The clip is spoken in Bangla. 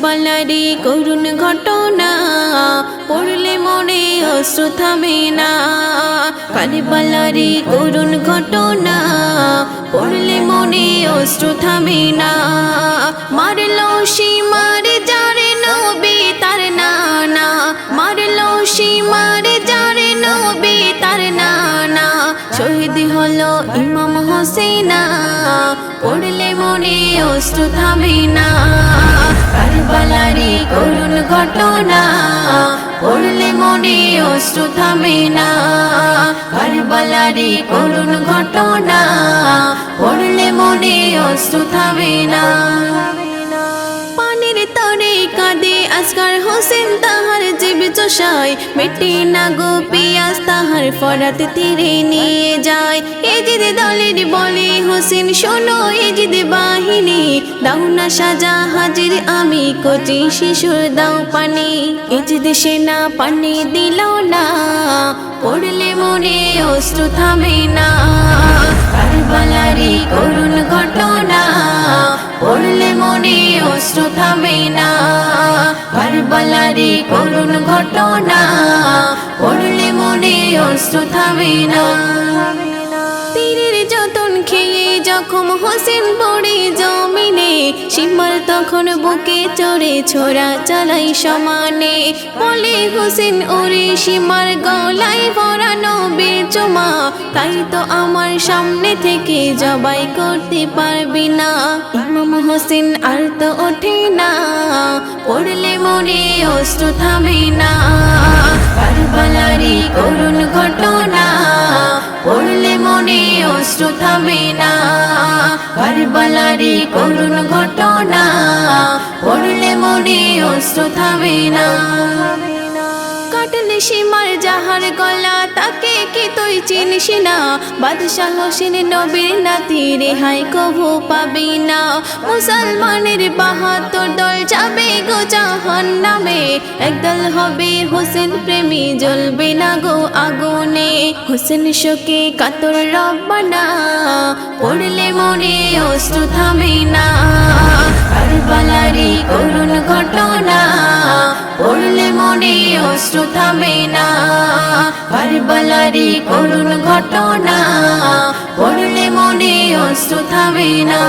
কারবালারি করুন ঘটনা পড়লে মনে অশ্রু থামে না কারবালারি করুন ঘটনা পড়লে মনে অশ্রু থামে না মারল সে মারে যারে শহীদ হলো ইমাম হোসেনা। পড়লে মনে অশ্রু থামে না। কারবালারি করুণ ঘটনা, পড়লে মনে অশ্রু থামে না। কারবালারি করুণ ঘটনা, পড়লে মনে অশ্রু থামে না। আজকার হোসেন তাহার জীব চষায়। মেটে না গো পিয়াস তাহার ফরাত তীরে নিয়ে যায়। এজিদ দলের বলে, হোসেন, শোনো এজিদ বাহিনী। দাও না সাজা হাজির, আমি কচি শিশুর দাও পানি। এজিদ সেনা পানি দিল না, পড়লে মনে অশ্রু থামে না। কারবালারি করুণ ঘটনা, পড়লে মনে অশ্রু থামে না। ঘটনা, পড়লে মনে অশ্রু থামে না। তীরের যতন খেয়ে জখম হোসেন পড়ে জমিনে সীমার তখন বুকে চড়ে, ছোড়া চালাই সমানে। বলে হোসেন, ওরে সীমার গলায় পরানো বেচমা, তাই তো আমার সামনে থেকে জবাই করতে পারবি না। ইমাম হোসেন আর তো ওঠে না, পড়লে মনে অস্ত্র থামে না। কারবালারি ঘটনা, পড়লে মনে অস্ত্র থামে না। কারবালারি করুণ ঘটনা, পড়লে মনে অস্ত্র থামে না। কাটলে সীমার যাহার গলা চিনিস না? বাদশাহ হোসেন নবীর নাতি রেহাই কভু পাবি না। মুসলমানের বাহাত্তর দল যাবে গো জাহান নামে একদল হবে হোসেন প্রেমী, জ্বলবে না গো আগুনে। হোসেন শোকে কাতর রব্বানা পড়লে মনে অশ্রু থামে না। কারবালারি করুণ ঘটনা পড়লে মনে অশ্রু থামে না। কারবালারি করুণ ঘটনা পড়লে মনে অশ্রু থামে না।